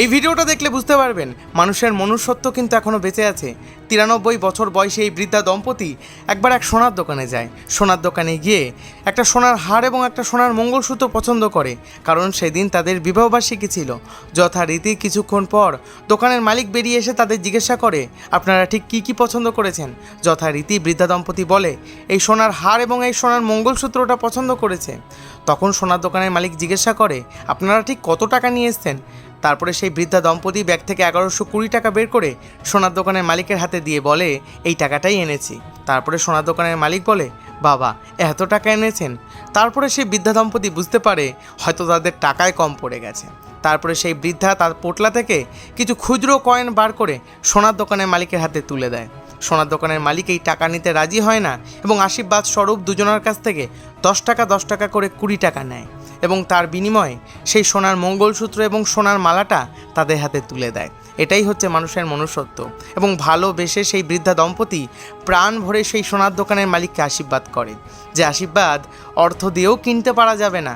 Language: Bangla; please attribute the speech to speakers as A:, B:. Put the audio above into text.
A: এই ভিডিওটা দেখলে বুঝতে পারবেন, মানুষের মনুষ্যত্ব কিন্তু এখনও বেঁচে আছে। তিরানব্বই বছর বয়সী এই বৃদ্ধা দম্পতি একবার এক সোনার দোকানে যায়। সোনার দোকানে গিয়ে একটা সোনার হার এবং একটা সোনার মঙ্গলসূত্র পছন্দ করে, কারণ সেদিন তাদের বিবাহবার্ষিকী ছিল। যথারীতি কিছুক্ষণ পর দোকানের মালিক বেরিয়ে এসে তাদের জিজ্ঞাসা করে, আপনারা ঠিক কী কী পছন্দ করেছেন? যথারীতি বৃদ্ধা দম্পতি বলে, এই সোনার হার এবং এই সোনার মঙ্গলসূত্রটা পছন্দ করেছে। তখন সোনার দোকানের মালিক জিজ্ঞাসা করে, আপনারা ঠিক কত টাকা নিয়ে এসছেন? তারপরে সেই বৃদ্ধা দম্পতি ব্যাগ থেকে এগারোশো কুড়ি টাকা বের করে সোনার দোকানের মালিকের হাতে দিয়ে বলে, এই টাকাটাই এনেছি। তারপরে সোনার দোকানের মালিক বলে, বাবা, এত টাকা এনেছেন? তারপরে সেই বৃদ্ধা দম্পতি বুঝতে পারে, হয়তো তাদের টাকায় কম পড়ে গেছে। তারপরে সেই বৃদ্ধা তার পোটলা থেকে কিছু খুচরো কয়েন বার করে সোনার দোকানের মালিকের হাতে তুলে দেয়। সোনার দোকানের মালিক এই টাকা নিতে রাজি হয় না এবং আশীর্বাদ স্বরূপ দুজনের কাছ থেকে দশ টাকা দশ টাকা করে কুড়ি টাকা নেয় এবং তার বিনিময়ে সেই সোনার মঙ্গলসূত্র এবং সোনার মালাটা তাদের হাতে তুলে দেয়। এটাই হচ্ছে মানুষের মনুষ্যত্ব এবং ভালোবেসে সেই বৃদ্ধা দম্পতি প্রাণ ভরে সেই সোনার দোকানের মালিককে আশীর্বাদ করে। যে আশীর্বাদ অর্থ দিয়েও কিনতে পারা যাবে না